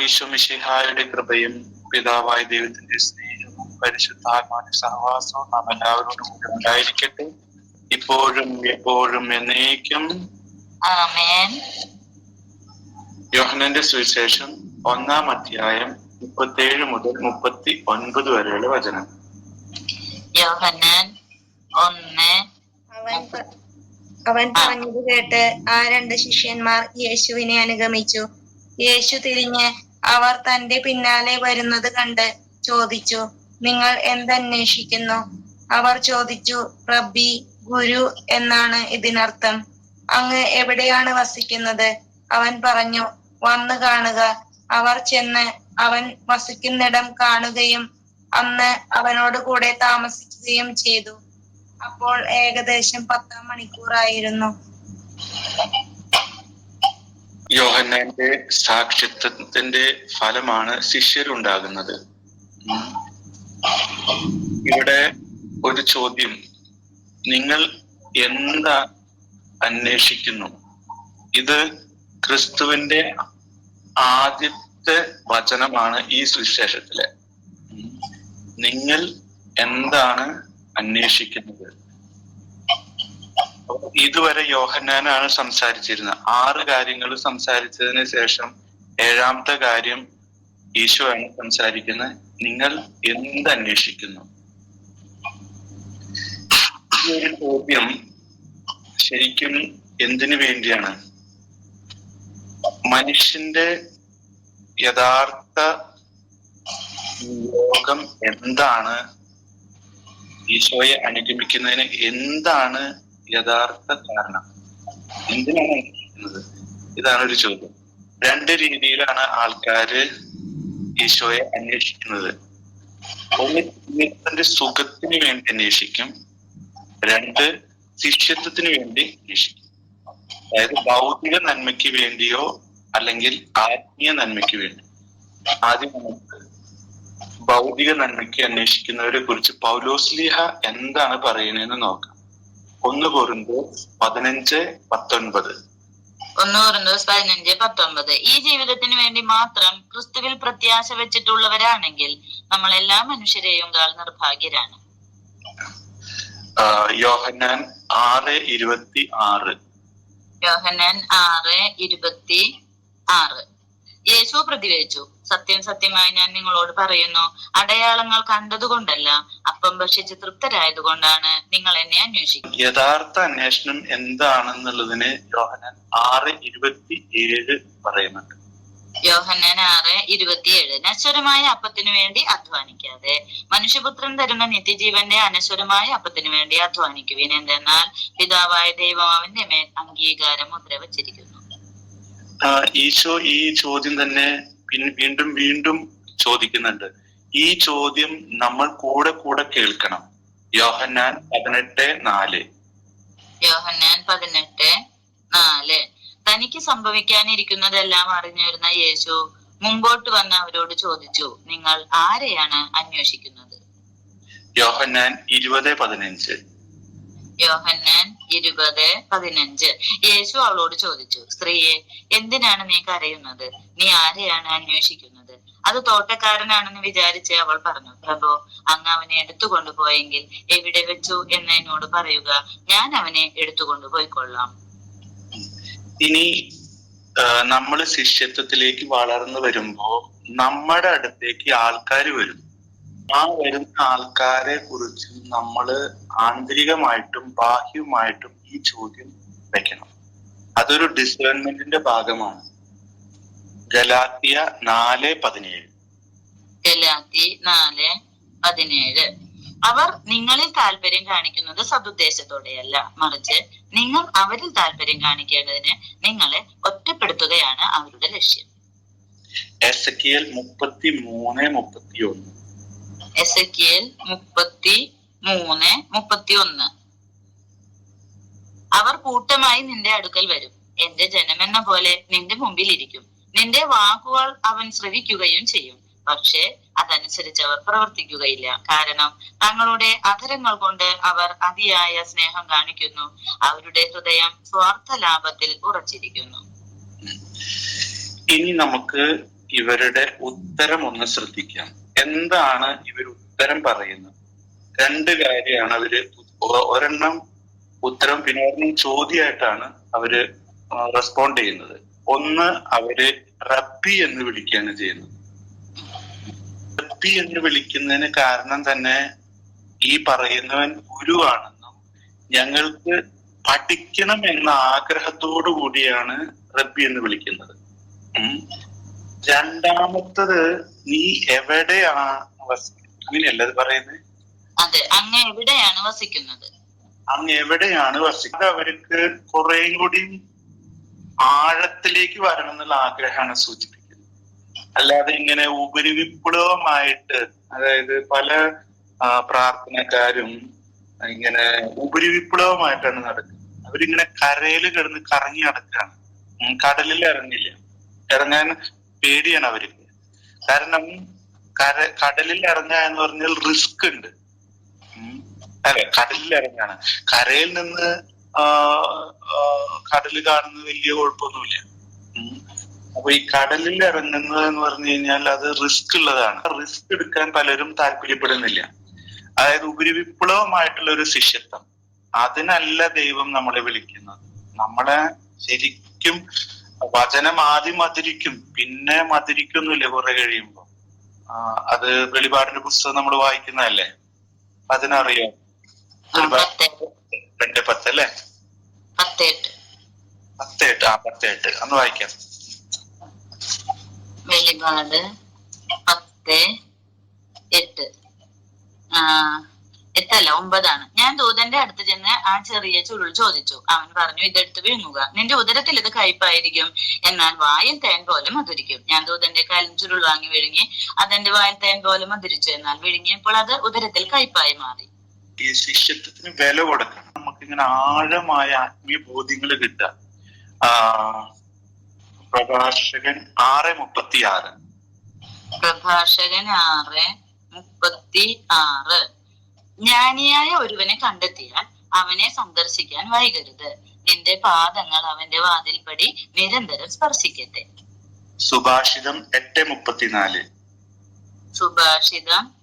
കർത്താവിശ്വമിഷിഹായുടെ കൃപയും പിതാവായ ദൈവത്തിന്റെ സ്നേഹവും പരിശുദ്ധാത്മാവിന്റെ സഹവാസവും നാം എല്ലാവരോടും കൂടെ ഉണ്ടായിരിക്കട്ടെ. ഇപ്പോഴും എപ്പോഴും എന്നേക്കും. ആമേൻ. യോഹനന്റെ സുവിശേഷം ഒന്നാം അധ്യായം മുപ്പത്തേഴ് മുതൽ മുപ്പത്തി ഒൻപത് വരെയുള്ള വചനം. യോഹന്നാൻ ഒന്ന് അവൻ പറഞ്ഞത് കേട്ട് ആ രണ്ട് ശിഷ്യന്മാർ യേശുവിനെ അനുഗമിച്ചു. യേശു തിരിഞ്ഞ് അവർ തന്റെ പിന്നാലെ വരുന്നത് കണ്ട് ചോദിച്ചു നിങ്ങൾ എന്തന്വേഷിക്കുന്നു? അവർ ചോദിച്ചു റബ്ബി ഗുരു എന്നാണ് ഇതിനർത്ഥം. അങ്ങ് എവിടെയാണ് വസിക്കുന്നത്? അവൻ പറഞ്ഞു വന്നു കാണുക. അവർ ചെന്ന് അവൻ വസിക്കുന്നിടം കാണുകയും അന്ന് അവനോട് കൂടെ താമസിക്കുകയും ചെയ്തു. അപ്പോൾ ഏകദേശം പത്താം മണിക്കൂറായിരുന്നു. യോഹന്നാന്റെ സാക്ഷിത്വത്തിന്റെ ഫലമാണ് ശിഷ്യരുണ്ടാകുന്നത്. ഇവിടെ ഒരു ചോദ്യം. നിങ്ങൾ എന്താ അന്വേഷിക്കുന്നു? ഇത് ക്രിസ്തുവിന്റെ ആദ്യത്തെ വചനമാണ് ഈ സുവിശേഷത്തിലെ. നിങ്ങൾ എന്താണ് അന്വേഷിക്കുന്നത്? ഇതുവരെ യോഹന്നാനാണ് സംസാരിച്ചിരുന്നത്. ആറ് കാര്യങ്ങൾ സംസാരിച്ചതിന് ശേഷം ഏഴാമത്തെ കാര്യം ഈശോ ആണ് സംസാരിക്കുന്നത്. നിങ്ങൾ എന്ത് അന്വേഷിക്കുന്നു? ഈ ചോദ്യം ശരിക്കും എന്തിനു വേണ്ടിയാണ്? മനുഷ്യന്റെ യഥാർത്ഥ ലോകം എന്താണ്? ഈശോയെ അനുഗമിക്കുന്നതിന് എന്താണ് യഥാർത്ഥ കാരണം. എന്തിനാണ് ഇതാണ് ഒരു ചോദ്യം. രണ്ട് രീതിയിലാണ് ആൾക്കാര് ഈശോയെ അന്വേഷിക്കുന്നത്. ഒന്ന് സുഖത്തിന് വേണ്ടി അന്വേഷിക്കും. രണ്ട് ശിഷ്യത്വത്തിന് വേണ്ടി അന്വേഷിക്കും. അതായത് ഭൗതിക നന്മയ്ക്ക് വേണ്ടിയോ അല്ലെങ്കിൽ ആത്മീയ നന്മയ്ക്ക് വേണ്ടി. ആദ്യം നമുക്ക് ഭൗതിക നന്മയ്ക്ക് അന്വേഷിക്കുന്നവരെ കുറിച്ച് പൗലോസ്ലിഹ എന്താണ് പറയുന്നതെന്ന് നോക്കാം. ഒന്ന് പൊറുമ്പോ പതിനഞ്ച് പത്തൊൻപത്. ഒന്ന് കൊറിന്തോസ് പതിനഞ്ച് പത്തൊമ്പത് ഈ ജീവിതത്തിന് വേണ്ടി മാത്രം ക്രിസ്തുവിൽ പ്രത്യാശ വെച്ചിട്ടുള്ളവരാണെങ്കിൽ നമ്മൾ എല്ലാ മനുഷ്യരെയും കാൽ നിർഭാഗ്യരാണ്. യോഹനാൻ യോഹന്നാൻ ആറ് ഇരുപത്തി ആറ്. യോഹന്നാൻ ആറ് ഇരുപത്തി ആറ്. യേശു പ്രതികരിച്ചു? സത്യം സത്യമായി ഞാൻ നിങ്ങളോട് പറയുന്നു. അടയാളങ്ങൾ കണ്ടതുകൊണ്ടല്ല അപ്പം ഭക്ഷിച്ച് തൃപ്തരായതുകൊണ്ടാണ് നിങ്ങൾ എന്നെ അന്വേഷിക്കുന്നത്. യഥാർത്ഥ അന്വേഷണം എന്താണെന്നുള്ളതിന് യോഹനൻ ആറ് ഇരുപത്തി ഏഴ് പറയുന്നുണ്ട്. യോഹന്നാൻ ആറ് ഇരുപത്തിയേഴ്. നശ്വരമായ അപ്പത്തിനു വേണ്ടി അധ്വാനിക്കാതെ മനുഷ്യപുത്രൻ തരുന്ന നിത്യജീവന്റെ അനശ്വരമായ അപ്പത്തിനു വേണ്ടി അധ്വാനിക്കുവിൻ. എന്തെന്നാൽ പിതാവായ ദൈവം അവന്റെ മേൽ അംഗീകാരം മുദ്ര വച്ചിരിക്കുന്നു ഈശോ ഈ ചോദ്യം തന്നെ വീണ്ടും വീണ്ടും ചോദിക്കുന്നുണ്ട്. ഈ ചോദ്യം നമ്മൾ കൂടെ കൂടെ കേൾക്കണം. യോഹന്നാൻ പതിനെട്ട് നാല്. യോഹന്നാൻ പതിനെട്ട് നാല്. തനിക്ക് സംഭവിക്കാനിരിക്കുന്നതെല്ലാം അറിഞ്ഞിരുന്ന യേശു മുമ്പോട്ട് വന്ന് അവരോട് ചോദിച്ചു നിങ്ങൾ ആരെയാണ് അന്വേഷിക്കുന്നത്? യോഹന്നാൻ ഇരുപത് പതിനഞ്ച്. യോഹന്നാൻ ഇരുപത് പതിനഞ്ച്. യേശു അവളോട് ചോദിച്ചു സ്ത്രീയെ എന്തിനാണ് നീ കരയുന്നത്? നീ ആരെയാണ് അന്വേഷിക്കുന്നത്? അത് തോട്ടക്കാരനാണെന്ന് വിചാരിച്ച് അവൾ പറഞ്ഞു പ്രഭു അങ്ങ് അവനെ എടുത്തുകൊണ്ടുപോയെങ്കിൽ എവിടെ വെച്ചു എന്ന് എന്നോട് പറയുക. ഞാൻ അവനെ എടുത്തുകൊണ്ടുപോയിക്കൊള്ളാം ഇനി നമ്മൾ ശിഷ്യത്വത്തിലേക്ക് വളർന്നു വരുമ്പോ നമ്മുടെ അടുത്തേക്ക് ആൾക്കാർ വരും. ആ വരുന്ന ആൾക്കാരെ കുറിച്ച് നമ്മൾ ആന്തരികമായിട്ടും ബാഹ്യമായിട്ടും ഈ ചോദ്യം വെക്കണം. അതൊരു ഡിസേൺമെന്റിന്റെ ഭാഗമാണ്. ഗലാത്തിയ നാല് പതിനേഴ്. ഗലാത്തി നാല് പതിനേഴ്. അവർ നിങ്ങളിൽ താല്പര്യം കാണിക്കുന്നത് സതുദ്ദേശത്തോടെയല്ല. മറിച്ച് നിങ്ങൾ അവരിൽ താല്പര്യം കാണിക്കേണ്ടതിന് നിങ്ങളെ ഒറ്റപ്പെടുത്തുകയാണ് അവരുടെ ലക്ഷ്യം. എസ് കെ എൽ മുപ്പത്തി മൂന്ന് മുപ്പത്തി ഒന്ന് എസ് മുപ്പത്തി മൂന്ന് മുപ്പത്തി ഒന്ന് അവർ കൂട്ടമായി നിന്റെ അടുക്കൽ വരും. എന്റെ ജനമെന്ന പോലെ നിന്റെ മുമ്പിൽ ഇരിക്കും നിന്റെ വാക്കുകൾ അവൻ ശ്രവിക്കുകയും ചെയ്യും. പക്ഷേ അതനുസരിച്ച് അവർ പ്രവർത്തിക്കുകയില്ല. കാരണം തങ്ങളുടെ അധരങ്ങൾ കൊണ്ട് അവർ അതിയായ സ്നേഹം കാണിക്കുന്നു. അവരുടെ ഹൃദയം സ്വാർത്ഥ ലാഭത്തിൽ ഉറച്ചിരിക്കുന്നു. ഇനി നമുക്ക് ഇവരുടെ ഉത്തരം ഒന്ന് ശ്രദ്ധിക്കാം. എന്താണ് ഇവർ ഉത്തരം പറയുന്നത്? രണ്ട് കാര്യമാണ് അവർ ഒരെണ്ണം ഉത്തരം പിന്നെ ഒരെണ്ണം ചോദ്യമായിട്ടാണ് അവർ റെസ്പോണ്ട് ചെയ്യുന്നത്. ഒന്ന് അവർ റബ്ബി എന്ന് വിളിക്കുകയാണ് ചെയ്യുന്നത്. റബ്ബി എന്ന് വിളിക്കുന്നതിന് കാരണം തന്നെ ഈ പറയുന്നവൻ ഗുരുവാണെന്നും ഞങ്ങൾക്ക് പഠിക്കണം എന്ന ആഗ്രഹത്തോടു കൂടിയാണ് റബ്ബി എന്ന് വിളിക്കുന്നത്. രണ്ടാമത്തത് നീ എവിടെയാണ് വസിക്കുന്നത് അങ്ങനെയല്ല അത് പറയുന്നത് അതെ അങ്ങ് എവിടെയാണ് വസിക്കുന്നത്? അങ്ങ് എവിടെയാണ് വസിക്കുന്നത്? അവർക്ക് കുറെ കൂടി ആഴത്തിലേക്ക് വരണം എന്നുള്ള ആഗ്രഹമാണ് സൂചിപ്പിക്കുന്നത്. അല്ലാതെ ഇങ്ങനെ ഉപരിവിപ്ലവമായിട്ട് അതായത് പല പ്രാർത്ഥനക്കാരും ഇങ്ങനെ ഉപരിവിപ്ലവമായിട്ടാണ് നടക്കുന്നത്. അവരിങ്ങനെ കരയിൽ കിടന്ന് കറങ്ങി നടക്കുകയാണ്. കടലിൽ ഇറങ്ങില്ല. ഇറങ്ങാൻ പേടിയാണ് അവർക്ക് കാരണം കര കടലിൽ ഇറങ്ങുക എന്ന് പറഞ്ഞാൽ റിസ്ക് ഉണ്ട്. അല്ലെ? കടലിൽ ഇറങ്ങാണ് കരയിൽ നിന്ന് കടൽ കാണുന്നത് വലിയ കുഴപ്പമൊന്നുമില്ല. അപ്പൊ ഈ കടലിൽ ഇറങ്ങുന്നത് എന്ന് പറഞ്ഞു കഴിഞ്ഞാൽ അത് റിസ്ക് ഉള്ളതാണ്. റിസ്ക് എടുക്കാൻ പലരും താല്പര്യപ്പെടുന്നില്ല. അതായത് ഉപരിവിപ്ലവമായിട്ടുള്ള ഒരു ശിഷ്യത്വം. അതിനല്ല ദൈവം നമ്മളെ വിളിക്കുന്നത്. നമ്മളെ ശരിക്കും വചനം ആദ്യം മധുരിക്കും പിന്നെ മധുരിക്കൊന്നുമില്ല കുറെ കഴിയുമ്പോ? ആ, അത് വെളിപാടിന്റെ പുസ്തകം നമ്മൾ വായിക്കുന്നതല്ലേ? അതിനറിയോ? രണ്ട് പത്ത് അല്ലേ പത്തേട്ട്. ആ പത്തേട്ട്. അന്ന് വായിക്കാം. വെളിപാട് പത്ത് എട്ട്. ആ. എട്ടല്ല ഒമ്പതാണ്. ഞാൻ ദൂതന്റെ അടുത്ത് ചെന്ന് ആ ചെറിയ ചുരുൾ ചോദിച്ചു. അവൻ പറഞ്ഞു ഇതെടുത്ത് വിഴുങ്ങുക. നിന്റെ ഉദരത്തിൽ ഇത് കയ്പായിരിക്കും. എന്നാൽ വായിൽ തേൻ പോലെ മധുരിക്കും. ഞാൻ ദൂതന്റെ കാലിൽ ചുരുൾ വാങ്ങി വിഴുങ്ങി അതെന്റെ വായിൽ തേൻ പോലെ മധുരിച്ചു. എന്നാൽ വിഴുങ്ങിയപ്പോൾ അത് ഉദരത്തിൽ കയ്പായി മാറി. ഈ ശിഷ്യത്വത്തിന് വില കൊടുക്കണം. നമുക്ക് ഇങ്ങനെ ആഴമായ ആത്മീയ ബോധ്യങ്ങൾ കിട്ടുക. പ്രഭാഷകൻ ആറ് മുപ്പത്തി ആറ് പ്രഭാഷകൻ ആറ് മുപ്പത്തി ആറ് ജ്ഞാനിയായ ഒരുവനെ കണ്ടെത്തിയാൽ അവനെ സന്ദർശിക്കാൻ വൈകരുത്. നിന്റെ പാദങ്ങൾ അവന്റെ വാതിൽപ്പടി നിരന്തരം സ്പർശിക്കട്ടെ. സുഭാഷിതം എട്ട് മുപ്പത്തിനാല്. സുഭാഷിതം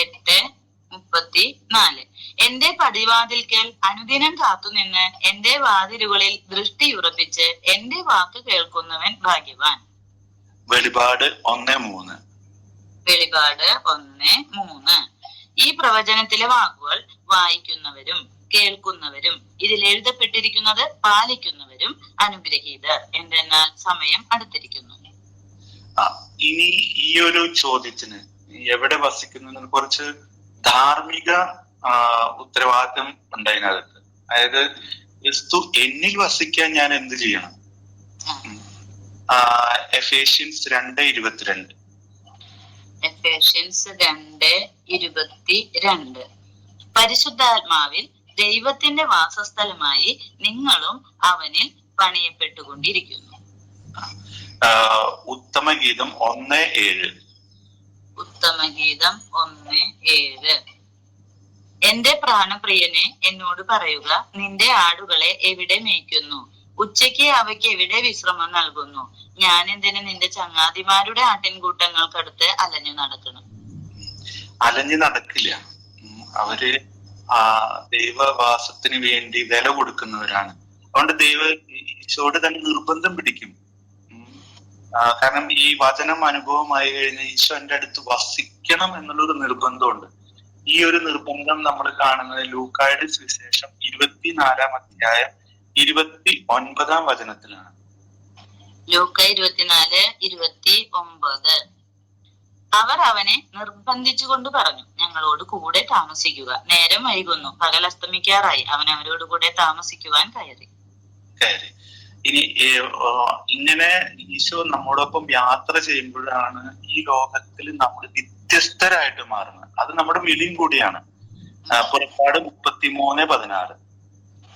എട്ട് മുപ്പത്തി നാല് എന്റെ പടിവാതിൽക്കൽ അനുദിനം കാത്തുനിന്ന് എന്റെ വാതിലുകളിൽ ദൃഷ്ടിയുറപ്പിച്ച് എന്റെ വാക്ക് കേൾക്കുന്നവൻ ഭാഗ്യവാൻ. വെളിപാട് ഒന്ന് മൂന്ന്. വെളിപാട് ഒന്ന് മൂന്ന്. ഈ പ്രവചനത്തിലെ വാക്കുകൾ വായിക്കുന്നവരും കേൾക്കുന്നവരും ഇതിൽ എഴുതപ്പെട്ടിരിക്കുന്നത് പാലിക്കുന്നവരും അനുഗ്രഹീതർ. എന്തെന്നാൽ സമയം അടുത്തിരിക്കുന്നു. ഇനി ഈ ഒരു ചോദ്യത്തിന് എവിടെ വസിക്കുന്നു കുറച്ച് ധാർമ്മിക ഉത്തരവാദിത്വം ഉണ്ട് അതിനകത്ത്. അതായത് ക്രിസ്തു എന്നിൽ വസിക്കാൻ ഞാൻ എന്ത് ചെയ്യണം? എഫേഷ്യൻസ് രണ്ട് ഇരുപത്തിരണ്ട്. എഫേഷ്യൻസ് രണ്ട് ഇരുപത്തി രണ്ട് പരിശുദ്ധാത്മാവിൽ ദൈവത്തിന്റെ വാസസ്ഥലമായി നിങ്ങളും അവനിൽ പണിയപ്പെട്ടുകൊണ്ടിരിക്കുന്നു. ഉത്തമഗീതം ഒന്ന് ഏഴ്. ഉത്തമഗീതം ഒന്ന് ഏഴ്. എന്റെ പ്രാണപ്രിയനെ എന്നോട് പറയുക നിന്റെ ആടുകളെ എവിടെ മേയ്ക്കുന്നു? ഉച്ചയ്ക്ക് അവയ്ക്ക് എവിടെ വിശ്രമം നൽകുന്നു? ഞാൻ എന്തിനു നിന്റെ ചങ്ങാതിമാരുടെ ആട്ടിൻകൂട്ടങ്ങൾക്കടുത്ത് അലഞ്ഞു നടക്കണം? അലഞ്ഞു നടക്കില്ല. അവർ ആ ദൈവവാസത്തിന് വേണ്ടി വില കൊടുക്കുന്നവരാണ്. അതുകൊണ്ട് ദൈവ ഈശോട് തന്നെ നിർബന്ധം പിടിക്കും. കാരണം ഈ വചനം അനുഭവമായി കഴിഞ്ഞാൽ ഈശോ എന്റെ അടുത്ത് വസിക്കണം എന്നുള്ളൊരു നിർബന്ധമുണ്ട്. ഈ ഒരു നിർബന്ധം നമ്മൾ കാണുന്നത് ലൂക്കായുടെ സുവിശേഷം ഇരുപത്തിനാലാം അധ്യായം ഇരുപത്തി ഒൻപതാം വചനത്തിലാണ്. ലൂക്ക ഇരുപത്തിനാല് ഇരുപത്തി ഒമ്പത്. അവർ അവനെ നിർബന്ധിച്ചുകൊണ്ട് പറഞ്ഞു ഞങ്ങളോട് കൂടെ താമസിക്കുക. നേരം വൈകുന്നു. പകൽ അസ്തമിക്കാറായി. അവൻ അവരോട് കൂടെ താമസിക്കുവാൻ കയറി. കയറി. ഇനി ഇങ്ങനെ ഈശോ നമ്മോടൊപ്പം യാത്ര ചെയ്യുമ്പോഴാണ് ഈ ലോകത്തിൽ നമ്മൾ വ്യത്യസ്തരായിട്ട് മാറുന്നത്. അത് നമ്മുടെ വിളിയും കൂടിയാണ്. പുറപ്പാട് മുപ്പത്തിമൂന്ന് പതിനാറ്.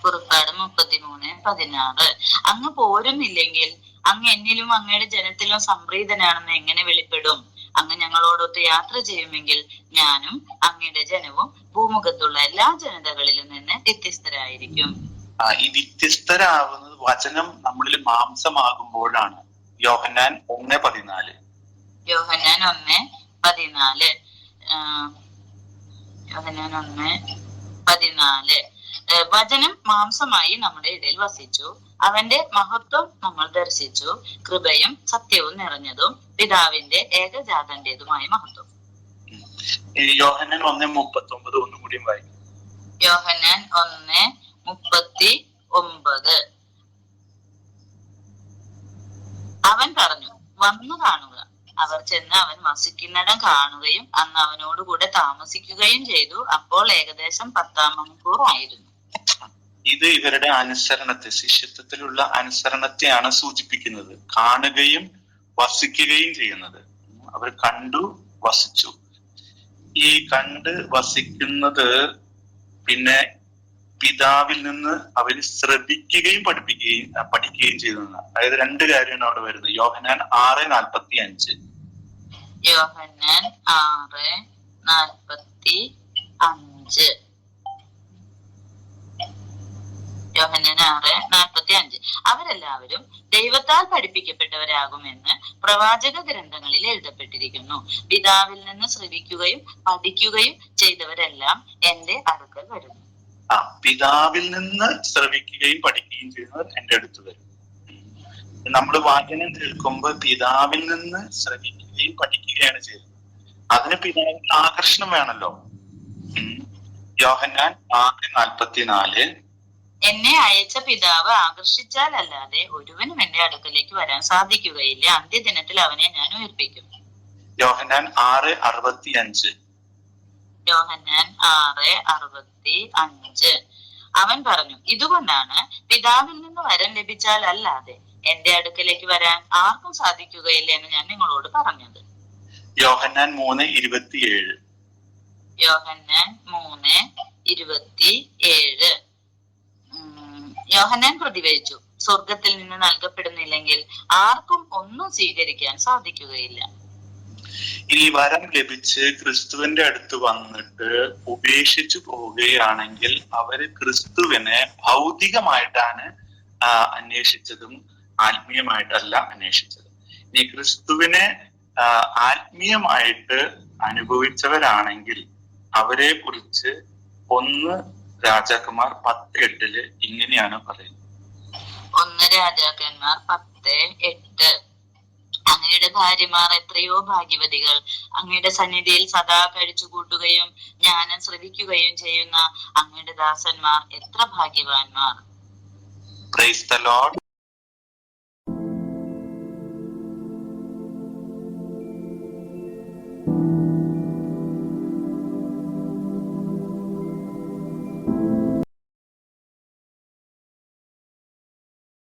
പുറപ്പാട് മുപ്പത്തിമൂന്ന് പതിനാറ്. അങ്ങ് പോരുന്നില്ലെങ്കിൽ അങ്ങ് എന്നിലും അങ്ങയുടെ ജനത്തിലും സംപ്രീതനാണെന്ന് എങ്ങനെ വെളിപ്പെടും? അങ്ങ് ഞങ്ങളോടൊത്ത് യാത്ര ചെയ്യുമെങ്കിൽ ഞാനും അങ്ങയുടെ ജനവും ഭൂമുഖത്തുള്ള എല്ലാ ജനതകളിലും നിന്ന് വ്യത്യസ്തരായിരിക്കും. ഈ വ്യത്യസ്തരാകുന്നത് വചനം നമ്മളിൽ മാംസമാകുമ്പോഴാണ്. യോഹന്നാൻ ഒന്ന് പതിനാല്. യോഹന്നാൻ ഒന്ന് പതിനാല്. യോഹന്നാൻ ഒന്ന് പതിനാല്. വചനം മാംസമായി നമ്മുടെ ഇടയിൽ വസിച്ചു. അവന്റെ മഹത്വം നമ്മൾ ദർശിച്ചു. കൃപയും സത്യവും നിറഞ്ഞതും പിതാവിന്റെ ഏകജാതന്റേതുമായ മഹത്വം. ഈ യോഹന്നൻ ഒന്ന് മുപ്പത്തി ഒമ്പത് ഒന്നും കൂടി വായിക്കും. ഒന്ന് മുപ്പത്തി ഒമ്പത് അവൻ പറഞ്ഞു വന്നു കാണുക. അവർ ചെന്ന് അവൻ വസിക്കുന്നിടം കാണുകയും അന്ന് അവനോടുകൂടെ താമസിക്കുകയും ചെയ്തു. അപ്പോൾ ഏകദേശം പത്താം മണിക്കൂർ ആയിരുന്നു ഇത് ഇവരുടെ അനുസരണത്തെ ശിഷ്യത്വത്തിലുള്ള അനുസരണത്തെയാണ് സൂചിപ്പിക്കുന്നത്. കാണുകയും വസിക്കുകയും ചെയ്യുന്നത്. അവർ കണ്ടു വസിച്ചു. ഈ കണ്ട് വസിക്കുന്നത് പിന്നെ പിതാവിൽ നിന്ന് അവർ ശ്രദ്ധിക്കുകയും പഠിപ്പിക്കുകയും പഠിക്കുകയും ചെയ്തു അതായത് രണ്ട് കാര്യമാണ് അവിടെ വരുന്നത്. യോഹനാൻ ആറ് നാൽപ്പത്തി അഞ്ച് യോഹനാൻ ആറ് നാൽപ്പത്തി അഞ്ച് ആറ് നാൽപ്പത്തി അഞ്ച് അവരെല്ലാവരും ദൈവത്താൽ പഠിപ്പിക്കപ്പെട്ടവരാകുമെന്ന് പ്രവാചക ഗ്രന്ഥങ്ങളിൽ എഴുതപ്പെട്ടിരിക്കുന്നു. പിതാവിൽ നിന്ന് ശ്രവിക്കുകയും പഠിക്കുകയും ചെയ്തവരെല്ലാം എന്റെ അടുക്കൽ വരുന്നു. ആ പിതാവിൽ നിന്ന് ശ്രവിക്കുകയും പഠിക്കുകയും ചെയ്യുന്നവർ എന്റെ അടുത്ത് വരും. നമ്മൾ വാചനം കേൾക്കുമ്പോൾ പിതാവിൽ നിന്ന് ശ്രവിക്കുകയും പഠിക്കുകയാണ് ചെയ്യുന്നത്. അതിന് പിതാവിന് ആകർഷണം വേണല്ലോ. യോഹന്നാൻ ആറ് നാൽപ്പത്തിനാല് എന്നെ അയച്ച പിതാവ് ആകർഷിച്ചാൽ അല്ലാതെ ഒരുവനും എന്റെ അടുക്കലേക്ക് വരാൻ സാധിക്കുകയില്ല. അന്ത്യദിനത്തിൽ അവനെ ഞാൻ ഉയർപ്പിക്കും. യോഹന്നാൻ ആറ് അറുപത്തി അഞ്ച് യോഹന്നാൻ ആറ് അറുപത്തി അഞ്ച് അവൻ പറഞ്ഞു ഇതുകൊണ്ടാണ് പിതാവിൽ നിന്ന് വരം ലഭിച്ചാൽ അല്ലാതെ എന്റെ അടുക്കലേക്ക് വരാൻ ആർക്കും സാധിക്കുകയില്ല എന്ന് ഞാൻ നിങ്ങളോട് പറഞ്ഞത്. യോഹന്നാൻ മൂന്ന് ഇരുപത്തിയേഴ്. യോഹന്നാൻ മൂന്ന് ഇരുപത്തി ഏഴ് ഉം, യോഹന്നാൻ പ്രതികരിച്ചു സ്വർഗത്തിൽ നിന്ന് നൽകപ്പെടുന്നില്ലെങ്കിൽ ആർക്കും ഒന്നും സ്വീകരിക്കാൻ സാധിക്കുകയില്ല. ഇനി വരം ലഭിച്ച് ക്രിസ്തുവിന്റെ അടുത്ത് വന്നിട്ട് ഉപേക്ഷിച്ചു പോവുകയാണെങ്കിൽ അവർ ക്രിസ്തുവിനെ ഭൗതികമായിട്ടാണ് അന്വേഷിച്ചതും ആത്മീയമായിട്ടല്ല അന്വേഷിച്ചത്. ഇനി ക്രിസ്തുവിനെ ആത്മീയമായിട്ട് അനുഭവിച്ചവരാണെങ്കിൽ അവരെ കുറിച്ച് ഒന്ന് രാജാക്കന്മാർ പത്ത് എട്ടിൽ ഇങ്ങനെയാണ് പറയുന്നത്. ഒന്ന് രാജാക്കന്മാർ പത്ത് എട്ട്. അങ്ങയുടെ ഭാര്യമാർ എത്രയോ ഭാഗ്യവതികൾ. അങ്ങയുടെ സന്നിധിയിൽ സദാ കഴിച്ചുകൂട്ടുകയും ജ്ഞാനം ശ്രവിക്കുകയും ചെയ്യുന്ന അങ്ങയുടെ ദാസന്മാർ എത്ര ഭാഗ്യവാന്മാർ. Praise the Lord